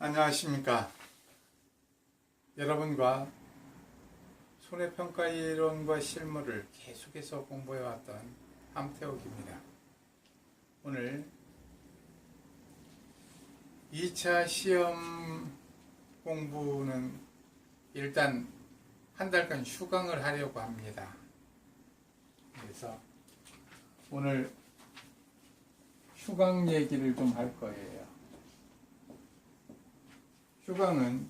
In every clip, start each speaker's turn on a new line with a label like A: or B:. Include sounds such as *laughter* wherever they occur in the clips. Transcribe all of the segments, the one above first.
A: 안녕하십니까. 여러분과 손해평가 이론과 실무를 계속해서 공부해왔던 함태욱입니다. 오늘 2차 시험 공부는 일단 한 달간 휴강을 하려고 합니다. 그래서 오늘 휴강 얘기를 좀 할 거예요. 휴강은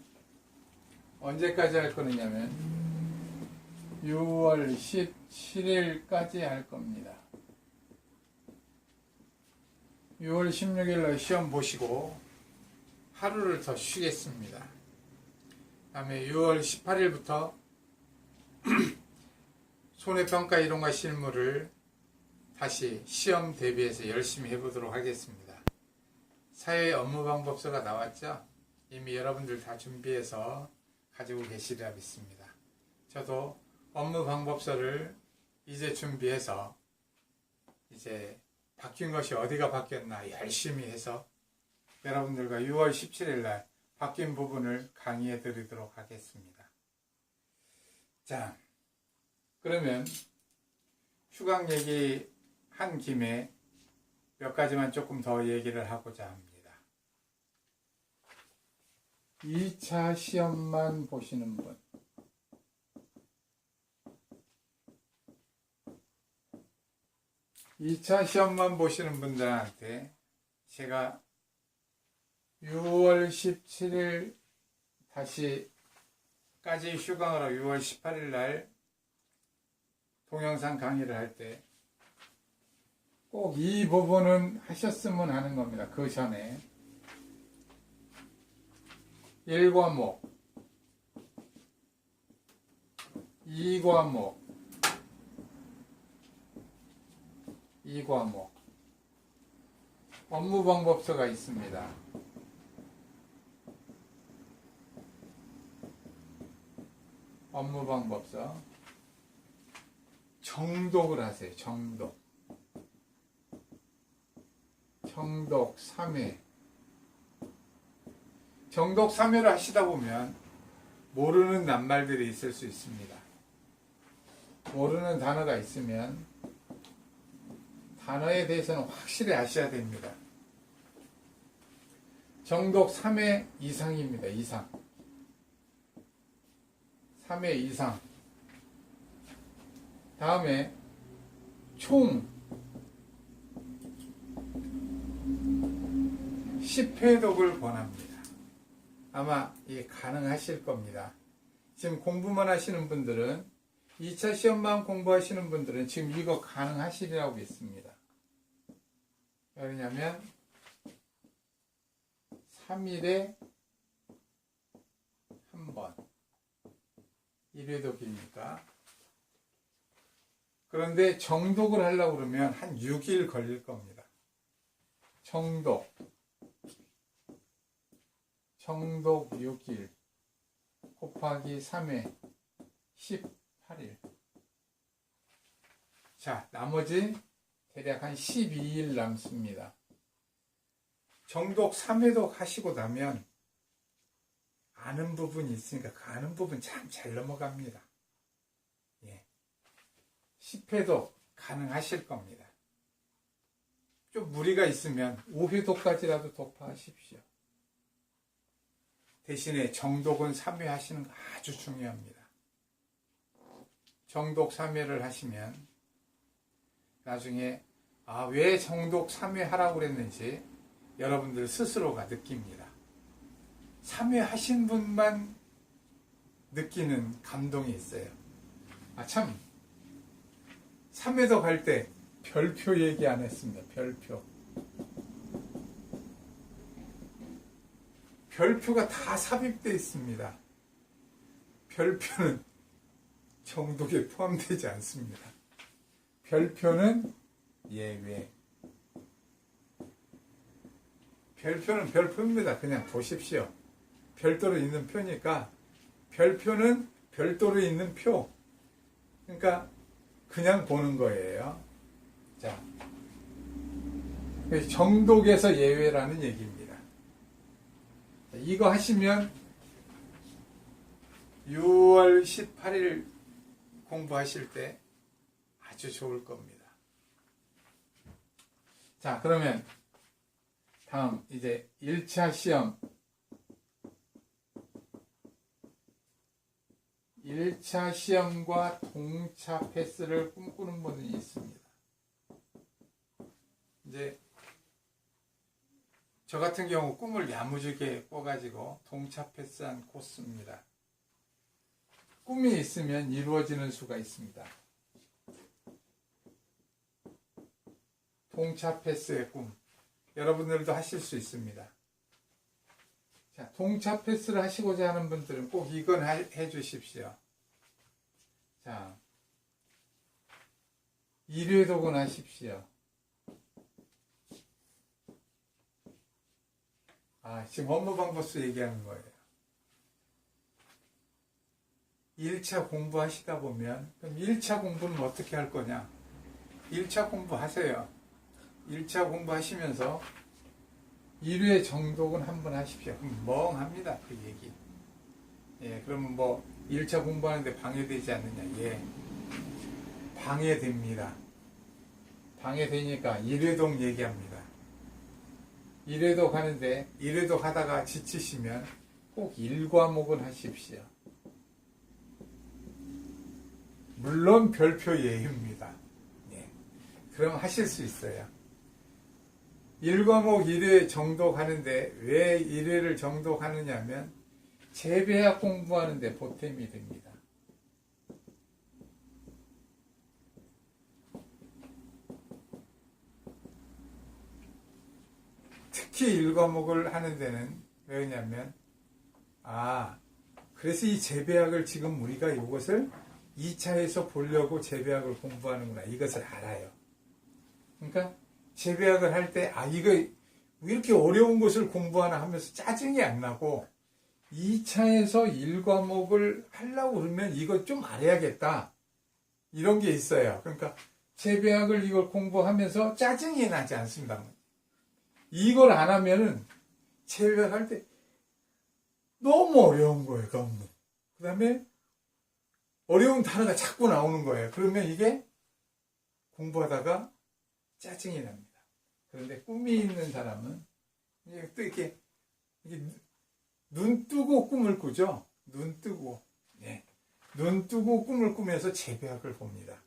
A: 언제까지 할 거냐면 6월 17일까지 할 겁니다. 6월 16일날 시험 보시고 하루를 더 쉬겠습니다. 다음에 6월 18일부터 *clears throat* 손해평가 이론과 실무를 다시 시험 대비해서 열심히 해보도록 하겠습니다. 사회 업무 방법서가 나왔죠? 이미 여러분들 다 준비해서 가지고 계시리라 믿습니다. 저도 업무 방법서를 이제 준비해서 이제 바뀐 것이 어디가 바뀌었나 열심히 해서 여러분들과 6월 17일 날 바뀐 부분을 강의해 드리도록 하겠습니다. 자, 그러면 휴강 얘기 한 김에 몇 가지만 조금 더 얘기를 하고자 합니다. 2차 시험만 보시는 분. 2차 시험만 보시는 분들한테 제가 6월 17일 다시까지 하고 6월 18일 날 동영상 강의를 할 때 꼭 이 부분은 하셨으면 하는 겁니다. 그 전에 1과목 2과목 2과목 업무 방법서가 있습니다. 업무 방법서 정독을 하세요. 정독. 정독 3회. 정독 3회를 하시다 보면 모르는 낱말들이 있을 수 있습니다. 모르는 단어가 있으면 단어에 대해서는 확실히 아셔야 됩니다. 정독 3회 이상입니다. 이상. 3회 이상. 다음에 총 10회 독을 권합니다. 아마 이게 가능하실 겁니다. 지금 공부만 하시는 분들은 2차 시험만 공부하시는 분들은 지금 이거 가능하시리라고 믿습니다. 왜냐면 3일에 한 번 1회독이니까 그런데 정독을 하려고 그러면 한 6일 걸릴 겁니다. 정독 정독 6일 곱하기 3회 18일 자 나머지 대략 한 12일 남습니다. 정독 3회독 하시고 나면 아는 부분이 있으니까 그 아는 부분 참 잘 넘어갑니다. 예. 10회독 가능하실 겁니다. 좀 무리가 있으면 5회독까지라도 독파하십시오. 대신에 정독은 3회 하시는 거 아주 중요합니다. 정독 3회를 하시면 나중에 아, 왜 정독 3회 하라고 그랬는지 여러분들 스스로가 느낍니다. 3회 하신 분만 느끼는 감동이 있어요. 아, 참. 3회도 갈 때 별표 얘기 안 했습니다. 별표. 별표가 다 삽입되어 있습니다. 별표는 정독에 포함되지 않습니다. 별표는 예외. 별표는 별표입니다. 그냥 보십시오. 별도로 있는 표니까 별표는 별도로 있는 표. 그러니까 그냥 보는 거예요. 자, 정독에서 예외라는 얘기입니다. 자, 이거 하시면 6월 18일 공부하실 때 아주 좋을 겁니다. 자, 그러면 다음 이제 1차 시험 1차 시험과 동차 패스를 꿈꾸는 분이 있습니다. 이제 저 같은 경우 꿈을 야무지게 꿔가지고 동차 패스한 코스입니다. 꿈이 있으면 이루어지는 수가 있습니다. 동차 패스의 꿈. 여러분들도 하실 수 있습니다. 자, 동차 패스를 하시고자 하는 분들은 꼭 이건 하- 해 주십시오. 자, 일회독은 하십시오. 아, 지금 업무 방법수 얘기하는 거예요. 1차 공부하시다 보면, 그럼 1차 공부는 어떻게 할 거냐? 1차 공부하세요. 1차 공부하시면서 1회 정독은 한 번 하십시오. 그럼 멍합니다. 그 얘기. 예, 그러면 뭐 1차 공부하는데 방해되지 않느냐? 예. 방해됩니다. 방해되니까 1회독 얘기합니다. 1회독 하는데 1회독 하다가 지치시면 꼭 1과목은 하십시오. 물론 별표 예입니다. 예. 그럼 하실 수 있어요. 1과목 1회 정독하는데 왜 1회를 정독하느냐 면 재배학 공부하는데 보탬이 됩니다. 특히 1과목을 하는 데는 왜냐면 아 그래서 이 재배학을 지금 우리가 이것을 2차에서 보려고 재배학을 공부하는구나 이것을 알아요. 그러니까 재배학을 할 때, 아, 이거, 왜 이렇게 어려운 것을 공부하나 하면서 짜증이 안 나고, 2차에서 1과목을 하려고 그러면 이거 좀 알아야겠다. 이런 게 있어요. 그러니까, 재배학을 이걸 공부하면서 짜증이 나지 않습니다. 이걸 안 하면은, 재배학 할 때, 너무 어려운 거예요, 너무. 그 다음에, 어려운 단어가 자꾸 나오는 거예요. 그러면 이게, 공부하다가, 짜증이 납니다. 그런데 꿈이 있는 사람은 또 이렇게, 이렇게 눈 뜨고 꿈을 꾸죠. 눈 뜨고 네. 눈 뜨고 꿈을 꾸면서 재배학을 봅니다.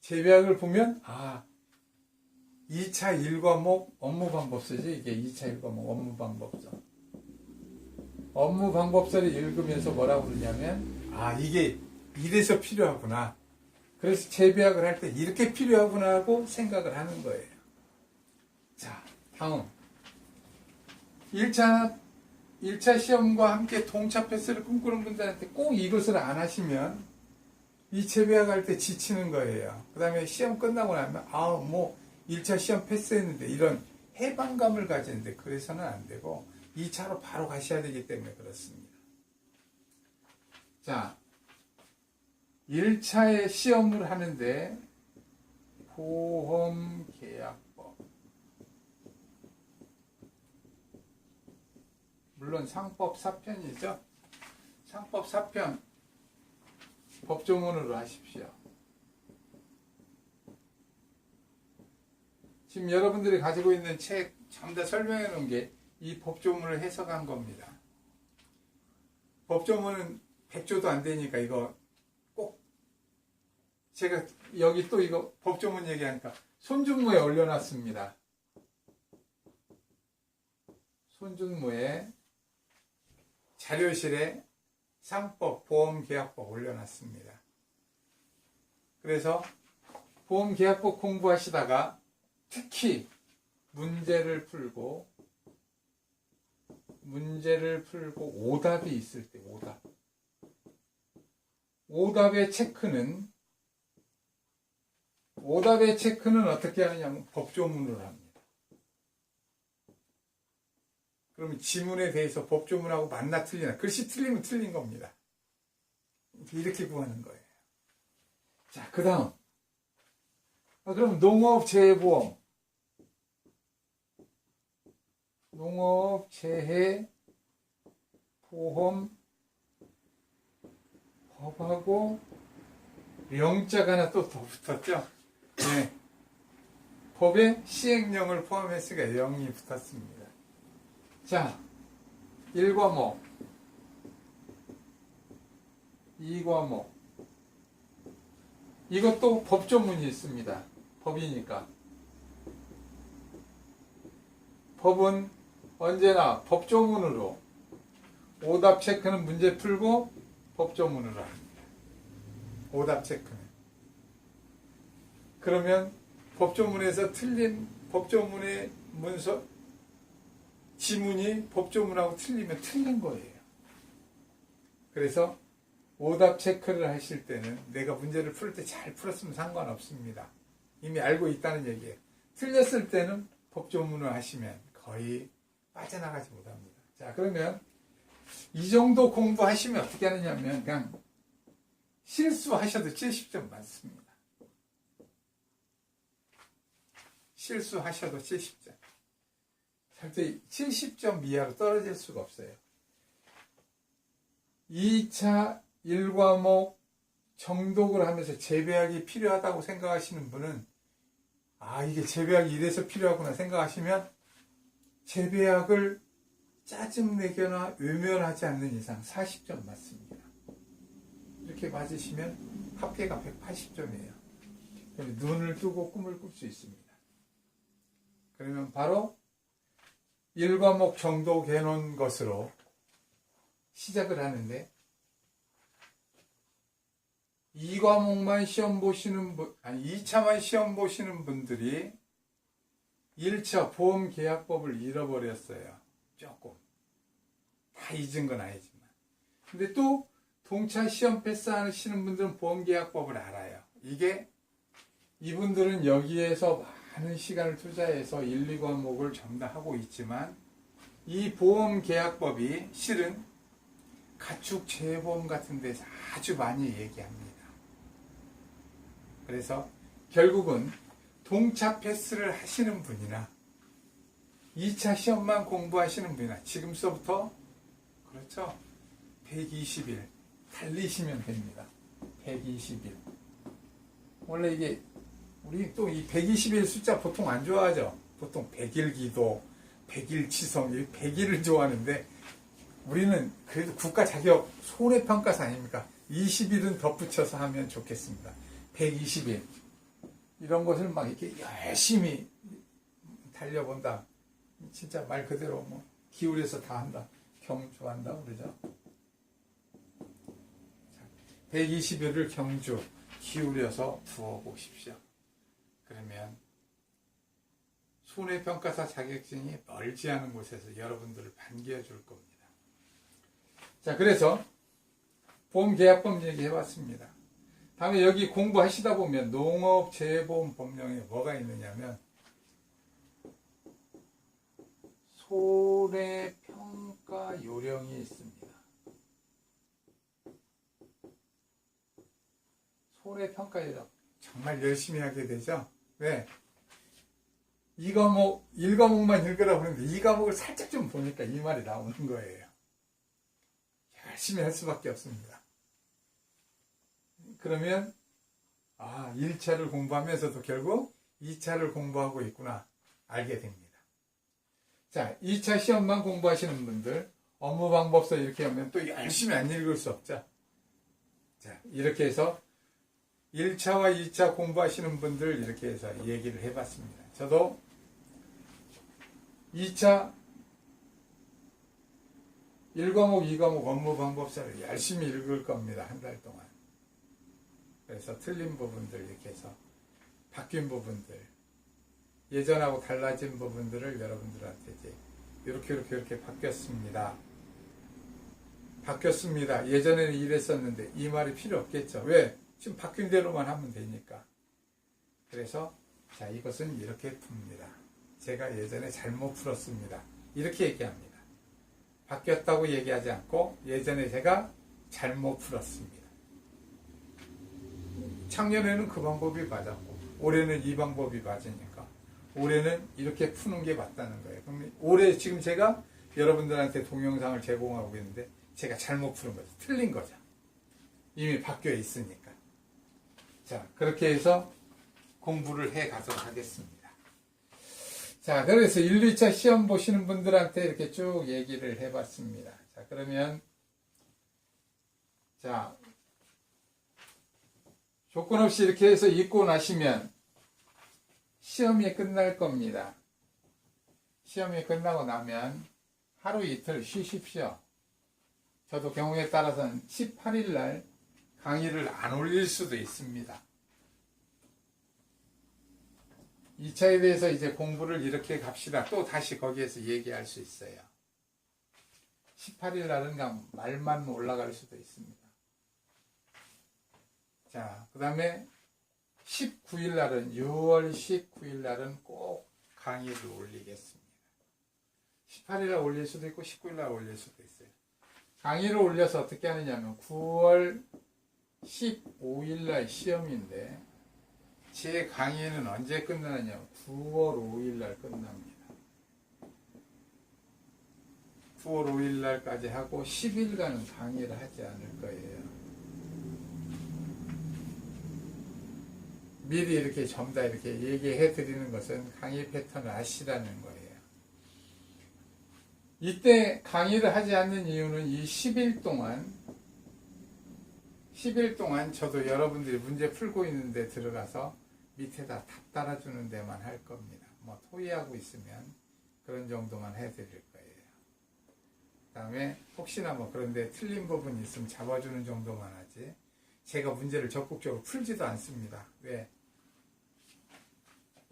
A: 재배학을 보면 아 2차 1과목 업무 방법서지 이게 2차 1과목 업무 방법서. 업무 방법서를 읽으면서 뭐라고 그러냐면 아 이게 이래서 필요하구나. 그래서 재배학을 할 때 이렇게 필요하구나 하고 생각을 하는 거예요. 자, 다음. 1차, 1차 시험과 함께 동차 패스를 꿈꾸는 분들한테 꼭 이것을 안 하시면 이 재배학 할 때 지치는 거예요. 그 다음에 시험 끝나고 나면, 아, 뭐, 1차 시험 패스했는데 이런 해방감을 가지는데 그래서는 안 되고 2차로 바로 가셔야 되기 때문에 그렇습니다. 자, 1차에 시험을 하는데 보험계약법 물론 상법 4편이죠. 상법 4편 법조문으로 하십시오. 지금 여러분들이 가지고 있는 책 전부 다 설명해 놓은 게 이 법조문을 해석한 겁니다. 법조문은 100조도 안 되니까 이거 꼭 제가 여기 또 이거 법조문 얘기하니까 손준모에 올려놨습니다. 손준모에 자료실에 상법, 보험계약법 올려놨습니다. 그래서 보험계약법 공부하시다가 특히 문제를 풀고 문제를 풀고 오답이 있을 때 오답. 오답의 체크는 오답의 체크는 어떻게 하느냐면 법조문으로 합니다. 그러면 지문에 대해서 법조문하고 맞나 틀리나 글씨 틀리면 틀린 겁니다. 이렇게 구하는 거예요. 자, 그 다음. 그럼 농업 재해보험. 농업 재해 보험 법하고 명자가 하나 또 더 붙었죠. 네. 법에 시행령을 포함했으니까 0이 붙었습니다. 자, 1과목, 2과목. 이것도 법조문이 있습니다. 법이니까. 법은 언제나 법조문으로 오답 체크는 문제 풀고 법조문으로 합니다. 오답 체크는. 그러면 법조문에서 틀린 법조문의 문서 지문이 법조문하고 틀리면 틀린 거예요. 그래서 오답 체크를 하실 때는 내가 문제를 풀 때 잘 풀었으면 상관없습니다. 이미 알고 있다는 얘기예요. 틀렸을 때는 법조문을 하시면 거의 빠져나가지 못합니다. 자, 그러면 이 정도 공부하시면 어떻게 하느냐면 그냥 실수하셔도 70점 맞습니다. 실수하셔도 70점. 절대 70점 이하로 떨어질 수가 없어요. 2차 1과목 정독을 하면서 재배학이 필요하다고 생각하시는 분은 아 이게 재배학이 이래서 필요하구나 생각하시면 재배학을 짜증내거나 외면하지 않는 이상 40점 맞습니다. 이렇게 맞으시면 합계가 180점이에요. 눈을 뜨고 꿈을 꿀 수 있습니다. 그러면 바로 1과목 정독 해 놓은 것으로 시작을 하는데 2과목만 시험 보시는 분, 아니 2차만 시험 보시는 분들이 1차 보험 계약법을 잃어버렸어요. 조금. 다 잊은 건 아니지만. 근데 또 동차 시험 패스하시는 분들은 보험 계약법을 알아요. 이게 이분들은 여기에서 많은 시간을 투자해서 1, 2과목을 전담하고 있지만 이 보험 계약법이 실은 가축 재보험 같은 데서 아주 많이 얘기합니다. 그래서 결국은 동차 패스를 하시는 분이나 2차 시험만 공부하시는 분이나 지금서부터 그렇죠. 120일 달리시면 됩니다. 120일. 원래 이게 우리 또 이 120일 숫자 보통 안 좋아하죠. 보통 100일 기도, 100일 치성, 이 100일을 좋아하는데 우리는 그래도 국가 자격 손해평가사 아닙니까? 20일은 덧붙여서 하면 좋겠습니다. 120일. 이런 것을 막 이렇게 열심히 달려본다. 진짜 말 그대로 뭐 기울여서 다 한다. 경주한다 그러죠. 120일을 경주 기울여서 부어 보십시오. 그러면 손해평가사 자격증이 멀지 않은 곳에서 여러분들을 반겨줄 겁니다. 자, 그래서 보험계약법 얘기해 봤습니다. 다음에 여기 공부하시다 보면 농업재보험 법령에 뭐가 있느냐면 손해평가 요령이 있습니다. 손해평가 요령 정말 열심히 하게 되죠. 왜? 이 과목, 1과목만 읽으라고 그러는데 이 과목을 살짝 좀 보니까 이 말이 나오는 거예요. 열심히 할 수밖에 없습니다. 그러면 아, 1차를 공부하면서도 결국 2차를 공부하고 있구나 알게 됩니다. 자, 2차 시험만 공부하시는 분들 업무 방법서 이렇게 하면 또 열심히 안 읽을 수 없죠. 자, 이렇게 해서 1차와 2차 공부하시는 분들 이렇게 해서 얘기를 해봤습니다. 저도 2차 1과목, 2과목 업무 방법서를 열심히 읽을 겁니다. 한 달 동안. 그래서 틀린 부분들 이렇게 해서 바뀐 부분들 예전하고 달라진 부분들을 여러분들한테 이제 이렇게 이렇게 이렇게 바뀌었습니다. 바뀌었습니다. 예전에는 이랬었는데 이 말이 필요 없겠죠. 왜? 지금 바뀐 대로만 하면 되니까. 그래서 자 이것은 이렇게 풉니다. 제가 예전에 잘못 풀었습니다. 이렇게 얘기합니다. 바뀌었다고 얘기하지 않고 예전에 제가 잘못 풀었습니다. 작년에는 그 방법이 맞았고 올해는 이 방법이 맞으니까 올해는 이렇게 푸는 게 맞다는 거예요. 그럼 올해 지금 제가 여러분들한테 동영상을 제공하고 있는데 제가 잘못 푸는 거죠. 틀린 거죠. 이미 바뀌어 있으니까. 자, 그렇게 해서 공부를 해 가도록 하겠습니다. 자, 그래서 1, 2차 시험 보시는 분들한테 이렇게 쭉 얘기를 해 봤습니다. 자, 그러면, 자, 조건 없이 이렇게 해서 읽고 나시면 시험이 끝날 겁니다. 시험이 끝나고 나면 하루 이틀 쉬십시오. 저도 경우에 따라서는 18일 날 강의를 안 올릴 수도 있습니다. 2차에 대해서 이제 공부를 이렇게 갑시다. 또 다시 거기에서 얘기할 수 있어요. 18일 날은 그냥 말만 올라갈 수도 있습니다. 자, 그 다음에 19일 날은, 6월 19일 날은 꼭 강의를 올리겠습니다. 18일 날 올릴 수도 있고, 19일 날 올릴 수도 있어요. 강의를 올려서 어떻게 하느냐면, 9월 15일 날 시험인데, 제 강의는 언제 끝나느냐? 9월 5일 날 끝납니다. 9월 5일 날까지 하고 10일간은 강의를 하지 않을 거예요. 미리 이렇게 전부 다 이렇게 얘기해 드리는 것은 강의 패턴을 아시라는 거예요. 이때 강의를 하지 않는 이유는 이 10일 동안 10일 동안 저도 여러분들이 문제 풀고 있는데 들어가서 밑에다 답 따라주는 데만 할 겁니다. 뭐 토의하고 있으면 그런 정도만 해드릴 거예요. 그 다음에 혹시나 뭐 그런데 틀린 부분이 있으면 잡아주는 정도만 하지 제가 문제를 적극적으로 풀지도 않습니다. 왜?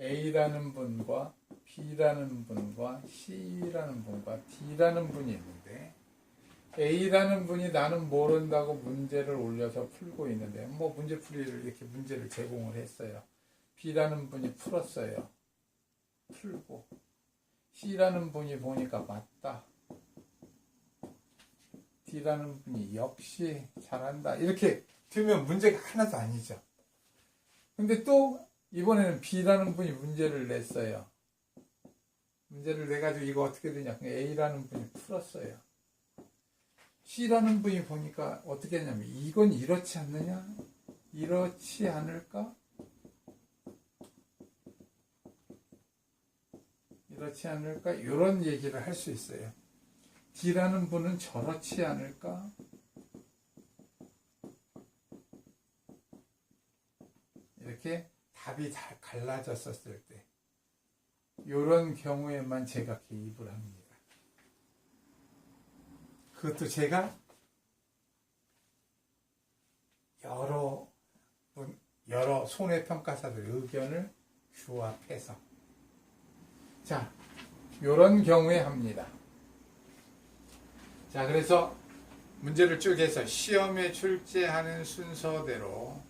A: A라는 분과 B라는 분과 C라는 분과 D라는 분이 있는데 A라는 분이 나는 모른다고 문제를 올려서 풀고 있는데 뭐 문제풀이를 이렇게 문제를 제공을 했어요. B라는 분이 풀었어요. 풀고 C라는 분이 보니까 맞다. D라는 분이 역시 잘한다. 이렇게 되면 문제가 하나도 아니죠. 근데 또 이번에는 B라는 분이 문제를 냈어요. 문제를 내가지고 이거 어떻게 되냐. A라는 분이 풀었어요. C라는 분이 보니까 어떻게 했냐면 이건 이렇지 않느냐? 이렇지 않을까? 이렇지 않을까? 이런 얘기를 할 수 있어요. D라는 분은 저렇지 않을까? 이렇게 답이 다 갈라졌었을 때 이런 경우에만 제가 개입을 합니다. 그것도 제가 여러 분, 여러 손해평가사들 의견을 규합해서 자, 요런 경우에 합니다. 자, 그래서 문제를 쭉 해서 시험에 출제하는 순서대로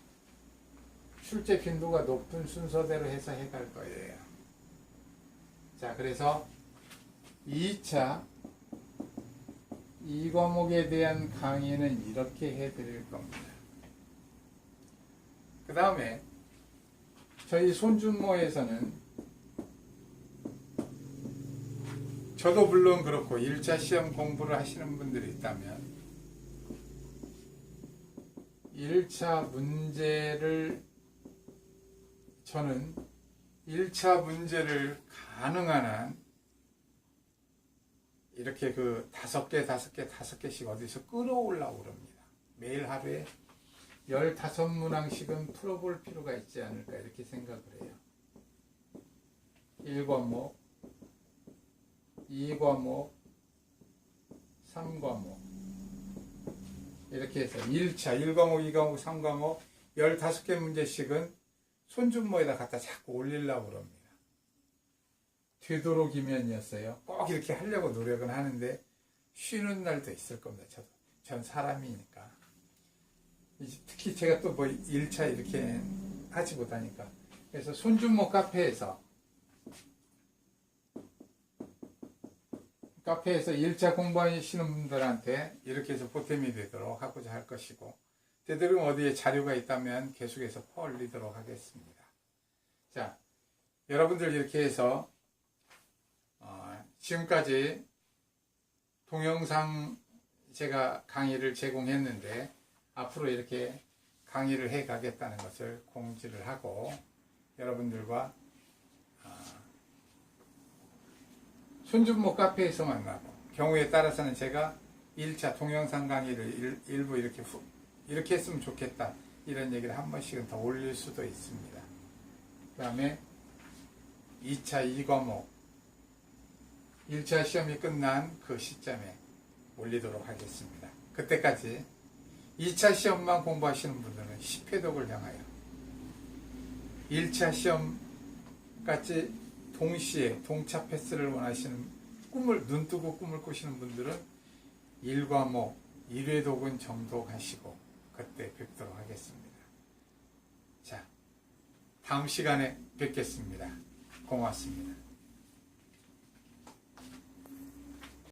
A: 출제 빈도가 높은 순서대로 해서 해갈 거예요. 자, 그래서 2차 이 과목에 대한 강의는 이렇게 해드릴 겁니다. 그 다음에 저희 손준모에서는 저도 물론 그렇고 1차 시험 공부를 하시는 분들이 있다면 1차 문제를 저는 1차 문제를 가능한 한 이렇게 그 다섯 개, 다섯 개, 다섯 개씩 어디서 끌어올라고 그럽니다. 매일 하루에 15문항씩은 풀어볼 필요가 있지 않을까 이렇게 생각을 해요. 1과목, 2과목, 3과목 이렇게 해서 1차, 1과목, 2과목, 3과목 15개 문제씩은 손준모에다 갖다 자꾸 올리려고 그럽니다. 되도록이면이었어요. 꼭 이렇게 하려고 노력은 하는데 쉬는 날도 있을 겁니다. 저도. 전 사람이니까. 특히 제가 또 뭐 1차 이렇게 하지 못하니까. 그래서 손준모 카페에서 카페에서 1차 공부하시는 분들한테 이렇게 해서 보탬이 되도록 하고자 할 것이고 되도록 어디에 자료가 있다면 계속해서 퍼올리도록 하겠습니다. 자, 여러분들 이렇게 해서 어, 지금까지 동영상 제가 강의를 제공했는데 앞으로 이렇게 강의를 해 가겠다는 것을 공지를 하고 여러분들과 아, 순준모 카페에서 만나고 경우에 따라서는 제가 1차 동영상 강의를 일, 부 이렇게 후, 이렇게 했으면 좋겠다 이런 얘기를 한 번씩은 더 올릴 수도 있습니다. 그 다음에 2차 2과목 1차 시험이 끝난 그 시점에 올리도록 하겠습니다. 그때까지 2차 시험만 공부하시는 분들은 10회독을 향하여 1차 시험같이 동시에 동차 패스를 원하시는 꿈을 눈 뜨고 꿈을 꾸시는 분들은 1과목 1회독은 정독하시고 그때 뵙도록 하겠습니다. 자, 다음 시간에 뵙겠습니다. 고맙습니다.